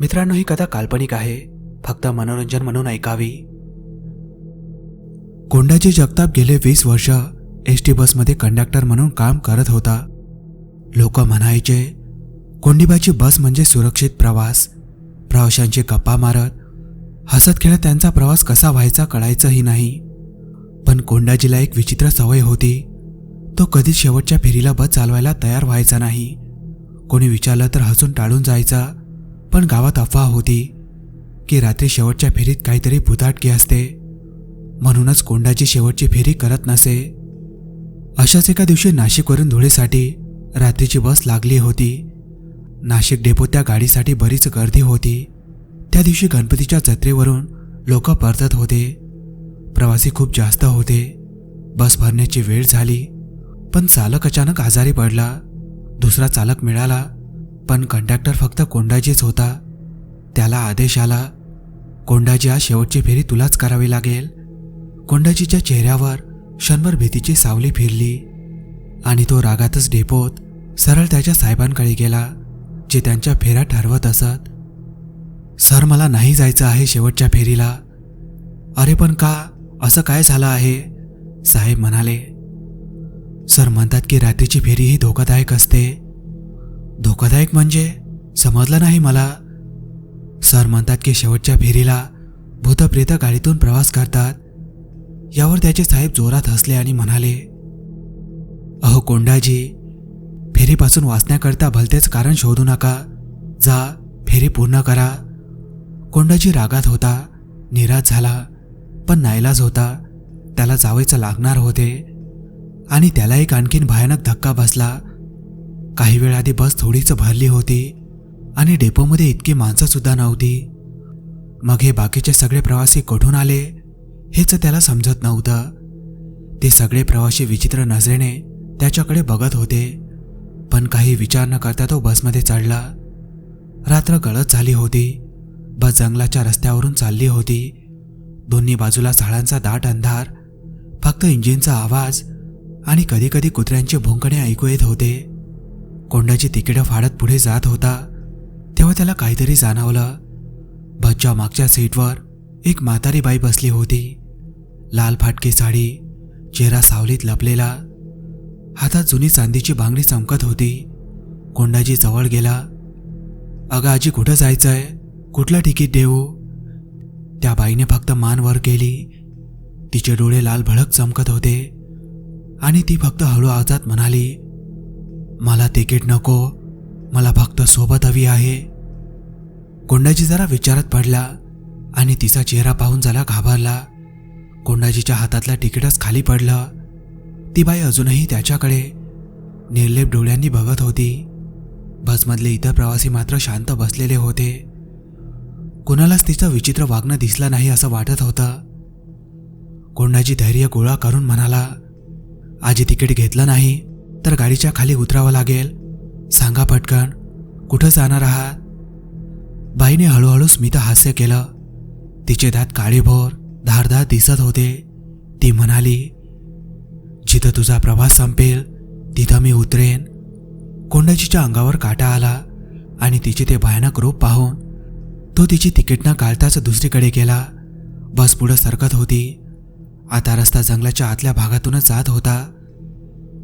मित्रांनो ही कथा काल्पनिक आहे. फक्त मनोरंजन म्हणून ऐकावी. कोंडाजी जगताप गेले वीस वर्ष एस टी बसमध्ये कंडक्टर म्हणून काम करत होता. लोक म्हणायचे कोंडीबाची बस म्हणजे सुरक्षित प्रवास. प्रवाशांची गप्पा मारत हसत खेळत त्यांचा प्रवास कसा व्हायचा कळायचंही नाही. पण कोंडाजीला एक विचित्र सवय होती. तो कधीच शेवटच्या फेरीला बस चालवायला तयार व्हायचा नाही. कोणी विचारलं तर हसून टाळून जायचा. पण गावात अफवा होती की रात्री शेवटच्या फेरीत काहीतरी भुताटकी असते. म्हणूनच कोंडाची शेवटची फेरी करत नसे. अशाच एका दिवशी नाशिकवरून धुळेसाठी रात्रीची बस लागली होती. नाशिक डेपो त्या गाडीसाठी बरीच गर्दी होती. त्या दिवशी गणपतीच्या जत्रेवरून लोक परतत होते. प्रवासी खूप जास्त होते. बस भरण्याची वेळ झाली. पण चालक अचानक आजारी पडला. दुसरा चालक मिळाला. पण कंडक्टर फक्त कोंडाजीच होता. त्याला आदेश आला कोंडाजी आज शेवटची फेरी तुलाच करावी लागेल. कोंडाजीच्या चेहऱ्यावर क्षणभर भीतीची सावली फिरली आणि तो रागातच डेपोत सरळ त्याच्या साहेबांकडे गेला जे त्यांच्या फेऱ्या ठरवत असत सर मला नाही जायचं आहे शेवटच्या फेरीला. अरे पण का? असं काय झालं आहे? साहेब म्हणाले. सर म्हणतात की रात्रीची फेरी ही धोकादायक असते. धोकादायक म्हणजे? समजलं नाही मला. सर म्हणतात की शेवटच्या फेरीला भूतप्रेत गाडीतून प्रवास करतात. यावर त्याचे साहेब जोरात हसले आणि म्हणाले अहो कोंडाजी फेरीपासून वाचण्याकरता भलतेच कारण शोधू नका. जा फेरी पूर्ण करा. कोंडाजी रागात होता निराश झाला पण नाईलाज होता. त्याला जावायचं लागणार होते. आणि त्याला एक आणखीन भयानक धक्का बसला. काही वेळ आधी बस थोडीच भरली होती आणि डेपोमध्ये इतकी माणसं सुद्धा नव्हती. मग हे बाकीचे सगळे प्रवासी कुठून आले हेच त्याला समजत नव्हतं. ते सगळे प्रवासी विचित्र नजरेने त्याच्याकडे बघत होते पण काही विचार न करता तो बसमध्ये चढला. रात्र गळत झाली होती बस जंगलाच्या रस्त्यावरून चालली होती. दोन्ही बाजूला झाडांचा दाट अंधार फक्त इंजिनचा आवाज आणि कधीकधी कुत्र्यांचे भुंकणे ऐकू येत होते. कोंडाची तिकीटं फाडत पुढे जात होता तेव्हा त्याला काहीतरी जाणवलं. बच्चा मागच्या सीटवर एक म्हातारी बाई बसली होती. लाल फाटकी साडी चेहरा सावलीत लपलेला. हातात जुनी चांदीची बांगडी चमकत होती. कोंडाजी जवळ गेला. अगं आजी कुठं जायचंय? कुठलं तिकीट देऊ? त्या बाईने फक्त मान वर केली. तिचे डोळे लाल भडक चमकत होते. आणि ती फक्त हळू आवाजात म्हणाली मला तिकीट नको. मला फक्त सोबत हवी आहे. कोंडाजी जरा विचारात पडला आणि तिचा चेहरा पाहून झाला घाबरला. कोंडाजीच्या हातातलं तिकीटच खाली पडलं. ती बाई अजूनही त्याच्याकडे निर्लेप डोळ्यांनी बघत होती. बसमधले इतर प्रवासी मात्र शांत बसलेले होते. कुणालाच तिचं विचित्र वागणं दिसलं नाही असं वाटत होतं. कोंडाजी धैर्य गोळा करून म्हणाला आजी तिकीट घेतलं नाही. तर गाडीच्या खाली उतरावं लागेल. सांगा पटकन कुठं जाणार आहात? बाईने हळूहळू स्मिता हास्य केलं. तिचे दात काळेभोर धारदार दिसत होते. ती म्हणाली जिथं तुझा प्रवास संपेल तिथं मी उतरेन. कोंडाजीच्या अंगावर काटा आला आणि तिचे ते भयानक रूप पाहून तो तिची तिकीट न काढताच दुसरीकडे गेला. बस पुढं सरकत होती. आता रस्ता जंगलाच्या आतल्या भागातूनच जात होता.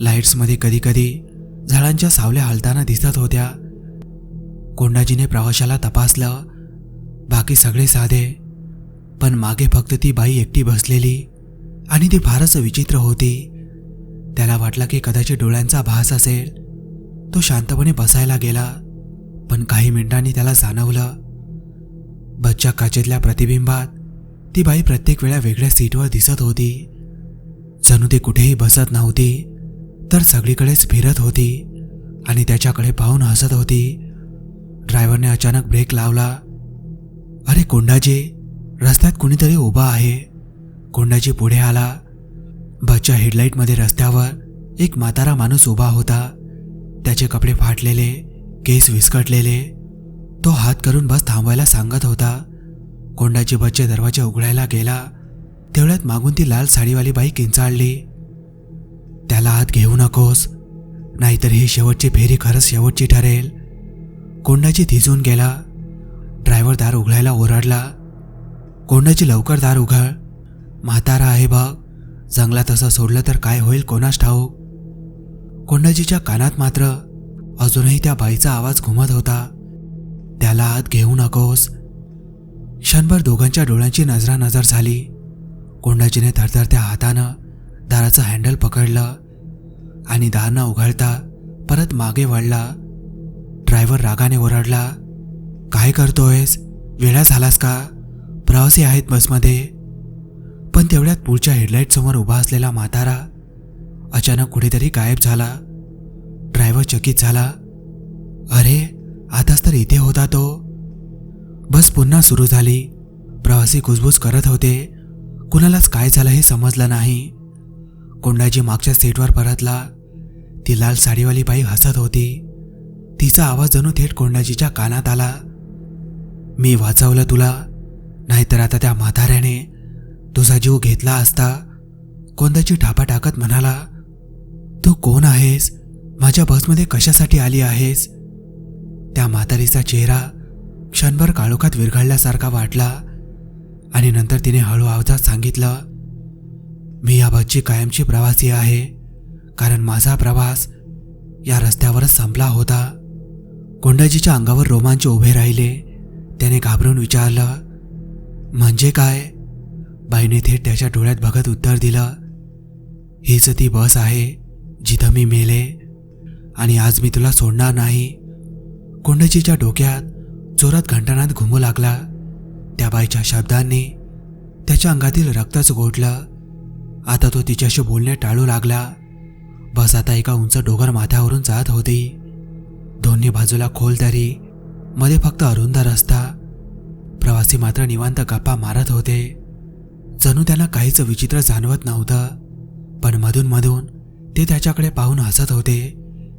लाईट्समध्ये कधीकधी झाडांच्या सावल्या हलताना दिसत होत्या. कोंडाजीने प्रवाशाला तपासलं. बाकी सगळे साधे. पण मागे फक्त ती बाई एकटी बसलेली आणि ती फारच विचित्र होती. त्याला वाटलं की कदाचित डोळ्यांचा भास असेल. तो शांतपणे बसायला गेला. पण काही मिनिटांनी त्याला जाणवलं. बच्च्या काचेतल्या प्रतिबिंबात ती बाई प्रत्येक वेळा वेगळ्या सीटवर दिसत होती. जणू ती कुठेही बसत नव्हती. तर सगळीकडेच फिरत होती आणि त्याच्याकडे पाहून हसत होती. ड्रायव्हरने अचानक ब्रेक लावला. अरे कोंडाजी रस्त्यात कुणीतरी उभा आहे. कोंडाजी पुढे आला. बसच्या हेडलाईटमध्ये रस्त्यावर एक म्हातारा माणूस उभा होता. त्याचे कपडे फाटलेले केस विस्कटलेले. तो हात करून बस थांबवायला सांगत होता. कोंडाची बसचे दरवाजे उघडायला गेला. तेवढ्यात मागून ती लाल साडीवाली बाई किंचाळली. त्याला आत घेऊ नकोस. नाहीतर ही शेवटची फेरी खरंच शेवटची ठरेल. कोंडाची थिजून गेला. ड्रायव्हर दार उघडायला ओरडला. कोंडाची लवकर दार उघड. म्हातारा आहे बघ. जंगलात असं सोडलं तर काय होईल कोणास ठाऊक? कोंडाजीच्या कानात मात्र अजूनही त्या बाईचा आवाज घुमत होता. त्याला आत घेऊ नकोस. क्षणभर दोघांच्या डोळ्यांची नजरानजर झाली. कोंडाजीने थरथरत्या हातानं दाराचं हँडल पकडलं आणि दार न उघडता परत मागे वळला. ड्रायव्हर रागाने ओरडला काय करतोयस? वेळा झालास का? प्रवासी आहेत बसमध्ये. पण तेवढ्यात पुढच्या हेडलाईट समोर उभा असलेला म्हातारा अचानक कुठेतरी गायब झाला. ड्रायव्हर चकित झाला अरे आताच तर इथे होता तो. बस पुन्हा सुरू झाली. प्रवासी कुजबूज करत होते. कुणालाच काय झालं हे समजलं नाही. कोंडाजी मागच्या सीटवर परतला. ती लाल साडीवाली बाई हसत होती. तिचा आवाज जणू थेट कोंडाजीच्या कानात आला. मी वाचवलं तुला. नाहीतर आता त्या म्हाताऱ्याने तुझा जीव घेतला असता. कोंडाची ठापा टाकत म्हणाला तू कोण आहेस? माझ्या बसमध्ये कशासाठी आली आहेस? त्या म्हातारीचा चेहरा क्षणभर काळोखात विरघळल्यासारखा वाटला आणि नंतर तिने हळू आवाजात सांगितलं मी या बसची कायमची प्रवासी आहे. कारण माझा प्रवास या रस्त्यावरच संपला होता. कोंडाजीच्या अंगावर रोमांच उभे राहिले. त्याने घाबरून विचारलं म्हणजे काय? बाईने थेट त्याच्या डोळ्यात बघत उत्तर दिलं हीच ती बस आहे जिथं मी मेले आणि आज मी तुला सोडणार नाही. कोंडजीच्या डोक्यात जोरात घंटानात घुमू लागला. त्या बाईच्या शब्दांनी त्याच्या अंगातील रक्तच गोठलं. आता तो तिच्याशी बोलणे टाळू लागला. बस आता एका उंच डोगर माथ्यावरून जात होती. दोन्ही बाजूला खोल दरी मध्ये फक्त अरुंद रस्ता. प्रवासी मात्र निवांत गप्पा मारत होते. जणू त्यांना काहीच विचित्र जाणवत नव्हतं पण मधून मधून ते त्याच्याकडे पाहून हसत होते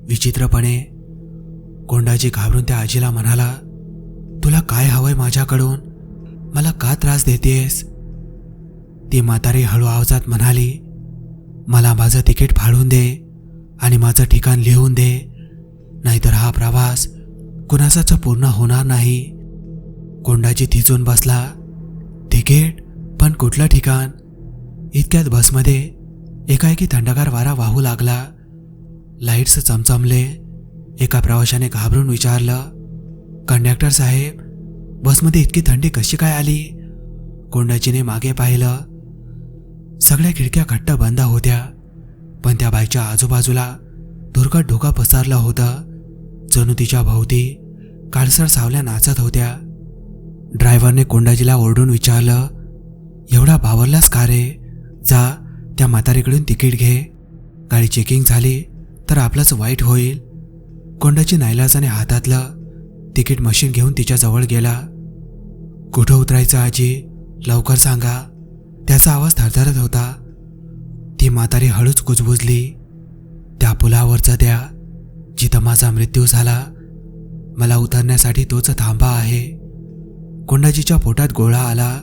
विचित्रपणे. कोंडाजी घाबरून त्या आजीला म्हणाला तुला काय हवंय माझ्याकडून? मला का त्रास देतेस? ती म्हातारी हळू आवाजात म्हणाली मला माझं तिकीट फाडून दे आणि माझं ठिकाण लिहून दे नाहीतर हा प्रवास कुणाचाच पूर्ण होणार नाही. कोंडाजी थिजून बसला तिकीट? पण कुठलं ठिकाण? इतक्यात बसमध्ये एकाएकी थंडगार वारा वाहू लागला. लाईट्स चमचमले. एका प्रवाशाने घाबरून विचारलं कंडक्टर साहेब बसमध्ये इतकी थंडी कशी काय आली? कोंडाजीने मागे पाहिलं सगळ्या खिडक्या घट्ट बंद होत्या. पण त्या बाईच्या आजूबाजूला धुरकट ढोका पसरला होतं. जणू तिच्या भोवती काळसर सावल्या नाचत होत्या. ड्रायव्हरने कोंडाजीला ओरडून विचारलं एवढा बावरलास का रे? जा त्या म्हातारीकडून तिकीट घे. गाडी चेकिंग झाली तर आपलंच वाईट होईल. कोंडाची नाईलाजाने हातातलं तिकीट मशीन घेऊन तिच्याजवळ गेला. कुठं उतरायचं आजी? लवकर सांगा. त्याचा आवाज थरथरत होता. ती म्हातारी हळूच कुजबुजली. त्या पुलावरचा द्या जिथं माझा मृत्यू झाला मला उतरण्यासाठी तोच थांबा आहे. कोंडाजीच्या पोटात गोळा आला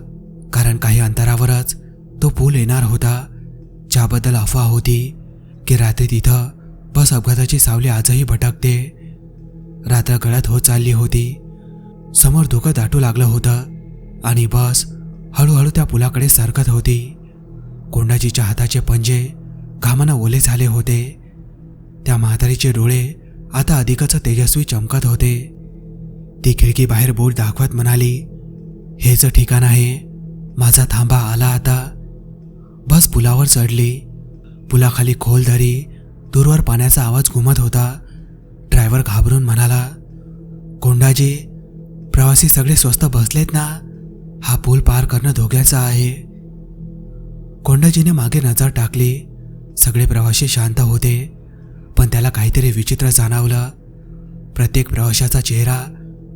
कारण काही अंतरावरच तो पूल येणार होता ज्याबद्दल अफवा होती की रात्री तिथं बस अपघाताची सावली आजही भटकते. रात्र गळत होत चालली होती. समोर धुकं दाटू लागलं होतं आणि बस हळूहळू त्या पुलाकडे सरकत होती. कोंडाजीच्या हाताचे पंजे घामानं ओले झाले होते. त्या म्हातारीचे डोळे आता अधिकच तेजस्वी चमकत होते. ती खिडकी बाहेर बोट दाखवत म्हणाली हेच ठिकाण आहे माझा थांबा आला आता. बस पुलावर चढली. पुलाखाली खोल दरी दूरवर पाण्याचा आवाज घुमत होता. ड्रायव्हर घाबरून म्हणाला कोंडाजी प्रवासी सगळे स्वस्त बसलेत ना? हा पूल पार करणं धोक्याचा आहे. कोंडाजीने मागे नजर टाकली. सगळे प्रवासी शांत होते. पण त्याला काहीतरी विचित्र जाणवलं. प्रत्येक प्रवाशाचा चेहरा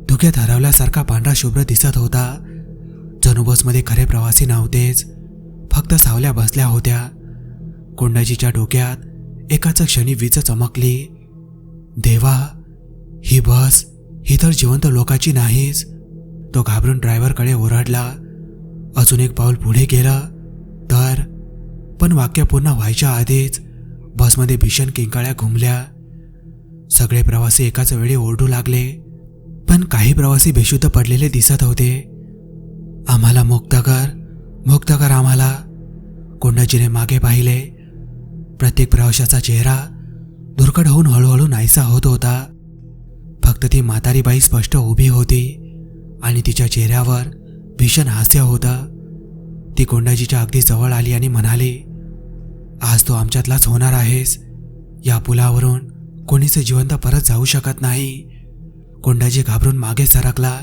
धुक्यात हरवल्यासारखा पांढरा शुभ्र दिसत होता. जणू बसमध्ये खरे प्रवासी नव्हतेच. फक्त सावल्या बसल्या होत्या. कोंडाजीच्या डोक्यात एकाच क्षणी वीज चमकली. देवा ही बस ही तर जिवंत लोकाची नाहीच. तो घाबरून ड्रायव्हरकडे ओरडला. अजून एक पाऊल पुढे गेलं. तर? पण वाक्य पूर्ण व्हायच्या आधीच बसमध्ये भीषण किंकाळ्या घुमल्या. सगळे प्रवासी एकाच वेळी ओरडू लागले. पण काही प्रवासी बेशुद्ध पडलेले दिसत होते. आम्हाला मुक्त कर मुक्त कर आम्हाला. कोंडाजीने मागे पाहिले. प्रत्येक प्रवाशाचा चेहरा दुर्कट होऊन हळूहळू नाहीसा होत होता. फक्त ती म्हातारी बाई स्पष्ट उभी होती. आणि तिच्या चेहऱ्यावर भीषण हास्य होतं. ती कोंडाजीच्या अगदी जवळ आली आणि म्हणाली आज तो आमच्यातलाच होणार आहेस. या पुलावरून कोणीच जिवंत परत जाऊ शकत नाही. कोंडाजी घाबरून मागे सरकला.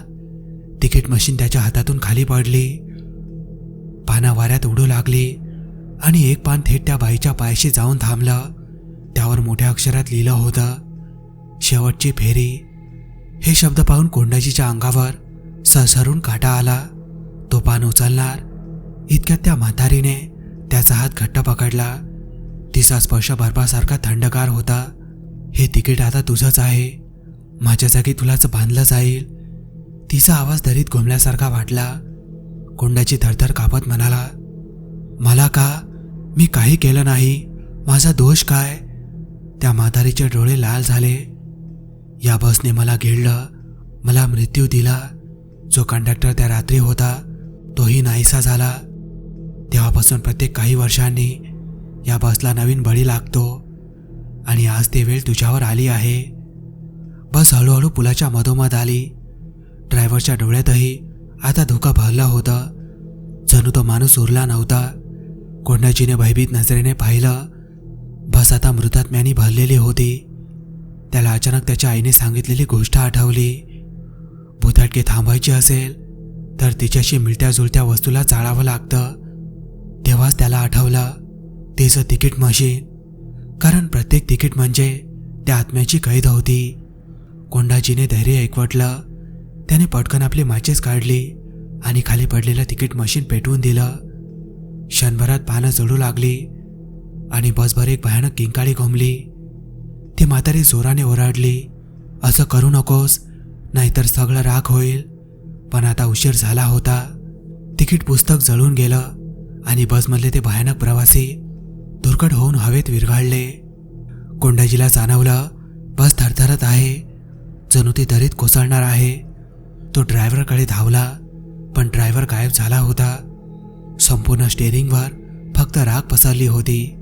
तिकीट मशीन त्याच्या हातातून खाली पडली. पाना वाऱ्यात उडू लागली आणि एक पान थेट त्या बाईच्या पायाशी जाऊन थांबलं. त्यावर मोठ्या अक्षरात लिहिलं होतं शेवटची फेरी. हे शब्द पाहून कोंडाजीच्या अंगावर सरसरून काटा आला. तो पान उचलणार. इतक्यात त्या म्हातारीने त्याचा हात घट्ट पकडला. तिचा स्पर्श बर्फासारखा थंडगार होता. हे तिकीट आता तुझंच आहे. माझ्या जागी तुलाच बांधलं जाईल. तिचा आवाज दरीत घुमल्यासारखा वाटला. कोंडाची थरथर कापत म्हणाला मला का? मी काही केलं नाही. माझा दोष काय? त्या म्हातारीचे डोळे लाल झाले. या बसने मला घेडलं मला मृत्यू दिला. जो कंडक्टर त्या रात्री होता तोही नाहीसा झाला. तेव्हापासून प्रत्येक काही वर्षांनी या बसला नवीन बळी लागतो आणि आज ते वेळ तुझ्यावर आली आहे. बस हळूहळू पुलाच्या मधोमध आली. ड्रायव्हरच्या डोळ्यातही आता धोका भरलं होतं. जणू तो माणूस उरला नव्हता. कोंडाजीने भयभीत नजरेने पाहिलं. बस आता मृतात्म्याने भरलेली होती. त्याला अचानक त्याच्या आईने सांगितलेली गोष्ट आठवली. भूताटके थांबायची असेल तर तिच्याशी मिळत्या जुळत्या वस्तूला चाळावं लागतं. तेव्हाच त्याला आठवलं तिचं तिकीट मशीन. कारण प्रत्येक तिकीट म्हणजे त्या आत्म्याची कैद होती. कोंडाजीने धैर्य एकवटलं. त्याने पटकन आपली मॅचेस काढली आणि खाली पडलेलं तिकीट मशीन पेटवून दिलं. क्षणभरात पानं जळू लागली आणि बसभर एक भयानक किंकाळी घुमली ती म्हातारी जोराने ओरडली असं करू नकोस नाहीतर सगळं राख होईल. पण आता उशीर झाला होता. तिकीट पुस्तक जळून गेलं आणि बसमधले ते भयानक प्रवासी दुर्घट होऊन हवेत विरघळले. कोंडाजीला जाणवलं बस थरथरत आहे. जणू ती दरीत कोसळणार आहे. तो ड्रायव्हरकडे धावला पण ड्रायव्हर गायब झाला होता. संपूर्ण स्टेअरिंगवर फक्त राग पसरली होती.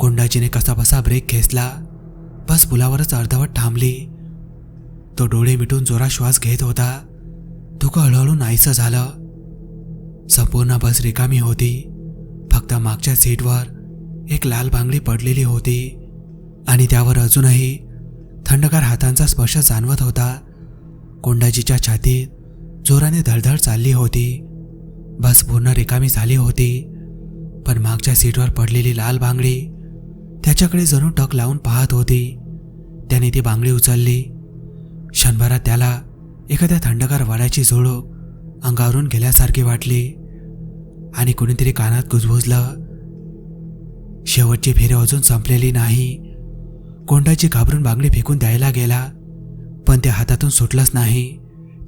कोंडाजीने कसाबसा ब्रेक खेचला बस पुलावरच अर्धवट थांबली. तो डोळे मिटून जोरा श्वास घेत होता. धुकं हळूहळू नाहीसं झालं. संपूर्ण बस रिकामी होती. फक्त मागच्या सीटवर एक लाल बांगडी पडलेली होती. आणि त्यावर अजूनही थंडगार हातांचा स्पर्श जाणवत होता. कोंडाजीच्या छातीत जोराने धडधड चालली होती. बस पूर्ण रिकामी झाली होती. पण मागच्या सीटवर पडलेली लाल बांगडी त्याच्याकडे जणू टक लावून पाहत होती. त्याने ती बांगडी उचलली. क्षणभरात त्याला एखाद्या थंडगार वाड्याची झोळो अंगावरून गेल्यासारखी वाटली. आणि कुणीतरी कानात गुजबुजलं. शेवटची फेरी अजून संपलेली नाही. कोंडाची घाबरून बांगडी फेकून द्यायला गेला. पण ते हातातून सुटलंच नाही.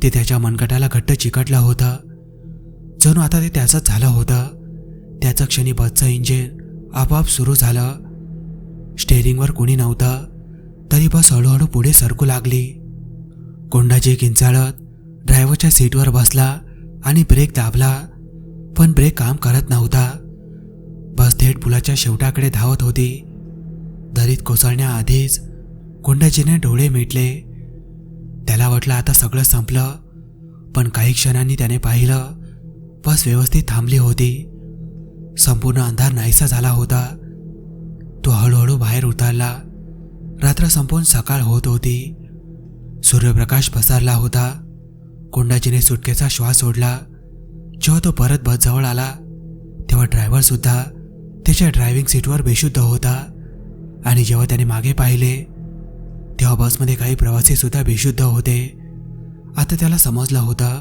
ते त्याच्या मनगटाला घट्ट चिकटलं होतं. जणू आता ते त्याचंच झालं होतं. त्याचं क्षणी बसचं इंजिन आपोआप सुरू झालं. स्टेअरिंगवर कोणी नव्हतं. तरी बस हळूहळू पुढे सरकू लागली. कोंडाजी किंचाळत ड्रायव्हरच्या सीटवर बसला आणि ब्रेक दाबला. पण ब्रेक काम करत नव्हता. बस थेट पुलाच्या शेवटाकडे धावत होती. दरीत कोसळण्याआधीच कोंडाजीने डोळे मिटले. त्याला वाटलं आता सगळं संपलं पण काही क्षणांनी त्याने पाहिलं बस व्यवस्थित थांबली होती. संपूर्ण अंधार नाहीसा झाला होता. तो हळूहळू बाहेर उतरला. रात्र संपून सकाळ होत होती. सूर्यप्रकाश पसरला होता. कोंडाजीने सुटकेचा श्वास सोडला. जेव्हा तो परत बसजवळ आला तेव्हा ड्रायव्हर सुद्धा त्याच्या ड्रायव्हिंग सीटवर बेशुद्ध होता. आणि जेव्हा त्याने मागे पाहिले तेव्हा बसमध्ये काही प्रवासी सुद्धा बेशुद्ध होते. आता त्याला समजलं होतं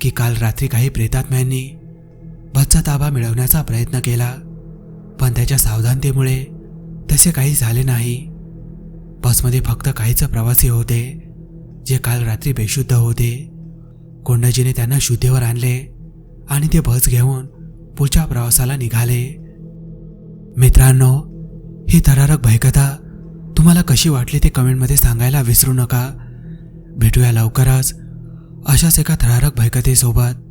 की काल रात्री काही प्रेतात्म्यांनी बसचा ताबा मिळवण्याचा प्रयत्न केला पण त्याच्या सावधानतेमुळे तसे काही झाले नाही. बसमध्ये फक्त काहीच प्रवासी होते. जे काल रात्री बेशुद्ध होते कोंडाजीने त्यांना शुद्धीवर आणले आणि ते बस घेऊन पुढच्या प्रवासाला निघाले. मित्रांनो ही थरारक भयकथा तुम्हाला कशी वाटली ते कमेंटमध्ये सांगायला विसरू नका. भेटूया लवकरच अशाच एका थरारक भयकथेसोबत.